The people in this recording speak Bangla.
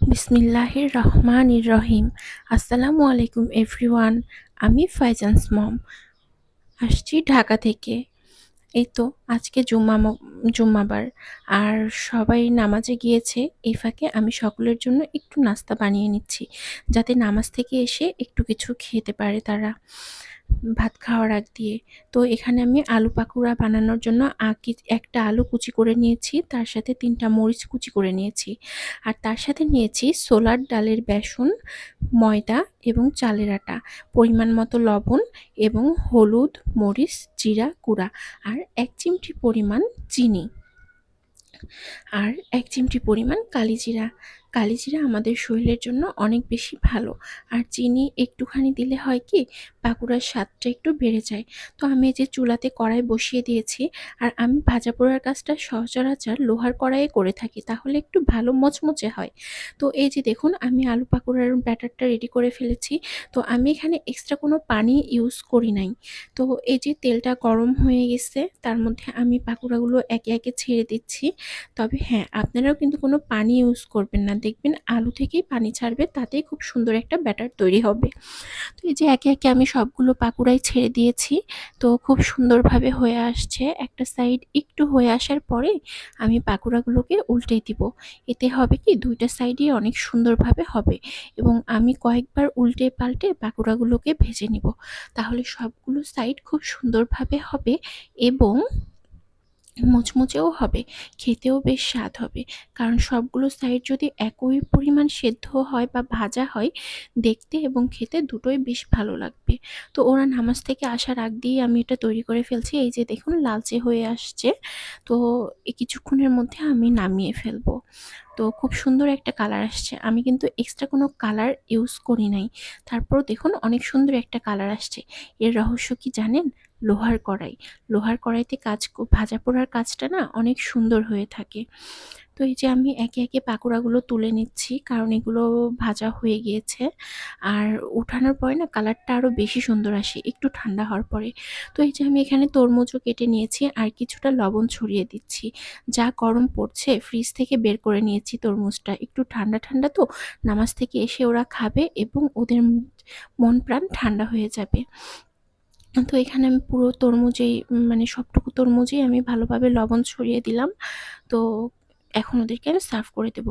বিসমিল্লাহির রহমানির রহিম আসসালামু আলাইকুম এভরিওয়ান, আমি ফাইজান্স মম। আসছি ঢাকা থেকে। এই তো, আজকে জুম্মা জুম্মাবার। আর সবাই নামাজে গিয়েছে, এই ফাঁকে আমি সকলের জন্য একটু নাস্তা বানিয়ে নিচ্ছি, যাতে নামাজ থেকে এসে একটু কিছু খেতে পারে তারা। ভাত খাওয়ার আগ দিয়ে। তো এখানে আমি আলু পাকুড়া বানানোর জন্য একটা আলু কুচি করে নিয়েছি, তার সাথে তিনটা মরিচ কুচি করে নিয়েছি। আর তার সাথে নিয়েছি সোলার ডালের বেসন, ময়দা এবং চালের আটা, পরিমাণ মতো লবণ এবং হলুদ, মরিচ, জিরা গুঁড়া আর এক চিমটি পরিমাণ চিনি। আর এক চিমটি পরিমাণ কালিজিরা। কালিজিরা আমাদের শরীরের জন্য অনেক বেশি ভালো। আর চিনি একটুখানি দিলে হয় কি, পাকুড়ার স্বাদটা একটু বেড়ে যায়। তো আমি এই যে চুলাতে কড়াই বসিয়ে দিয়েছি, আর আমি ভাজা পোড়ার কাজটা সচরাচর লোহার কড়াইয়ে করে থাকি, তাহলে একটু ভালো মচমচে হয়। তো এই যে দেখুন, আমি আলু পাকুড়ার ব্যাটারটা রেডি করে ফেলেছি। তো আমি এখানে এক্সট্রা কোনো পানি ইউজ করি নাই। তো এই যে তেলটা গরম হয়ে গেছে, তার মধ্যে আমি পাকুড়াগুলো একে একে ছেড়ে দিচ্ছি। তবে হ্যাঁ আপনারাও কিন্তু কোনো পানি ইউজ করবেন না। দেখবেন আলু থেকেই পানি ছাড়বে, তাতেই খুব সুন্দর একটা ব্যাটার তৈরি হবে। তো এই যে একে একে আমি সবগুলো পাকুড়াই ছেড়ে দিয়েছি, তো খুব সুন্দরভাবে হয়ে আসছে। একটা সাইড একটু হয়ে আসার পরে আমি পাকুড়াগুলোকে উল্টে দিব। এতে হবে কি, দুইটা সাইডই অনেক সুন্দরভাবে হবে এবং আমি কয়েকবার উল্টে পাল্টে পাকুড়াগুলোকে ভেজে নিব। তাহলে সবগুলো সাইড খুব সুন্দরভাবে হবে এবং মুচমুচেও হবে, খেতেও বেশ স্বাদ হবে। কারণ সবগুলো সাইড যদি একই পরিমাণ সেদ্ধ হয় বা ভাজা হয়, দেখতে এবং খেতে দুটোই বেশ ভালো লাগবে। তো ওরা নামাজ থেকে আসার আগ দিয়েই আমি এটা তৈরি করে ফেলছি। এই যে দেখুন, লালচে হয়ে আসছে। তো কিছুক্ষণের মধ্যে আমি নামিয়ে ফেলব। তো খুব সুন্দর একটা কালার আসছে। আমি কিন্তু এক্সট্রা কোনো কালার ইউজ করি নাই। তারপর দেখুন, অনেক সুন্দর একটা কালার আসছে। এর রহস্য কি জানেন? লোহার কড়াই। লোহার কড়াইতে কাজ ভাজা পোড়ার কাজটা না অনেক সুন্দর হয়ে থাকে। তো এই যে আমি একে একে পাকোড়াগুলো তুলে নিচ্ছি, কারণ এগুলো ভাজা হয়ে গিয়েছে। আর উঠানোর পরে না কালারটা আরও বেশি সুন্দর আসে, একটু ঠান্ডা হওয়ার পরে। তো এই যে আমি এখানে তরমুজও কেটে নিয়েছি আর কিছুটা লবণ ছড়িয়ে দিচ্ছি। যা গরম পড়ছে, ফ্রিজ থেকে বের করে নিয়েছি তরমুজটা। একটু ঠান্ডা ঠান্ডা তো, নামাজ থেকে এসে ওরা খাবে এবং ওদের মন প্রাণ ঠান্ডা হয়ে যাবে। তো এখানে আমি পুরো তরমুজেই মানে সবটুকু তরমুজেই আমি ভালোভাবে লবণ ছড়িয়ে দিলাম। তো এখন ওদেরকে আমি সার্ভ করে দেবো।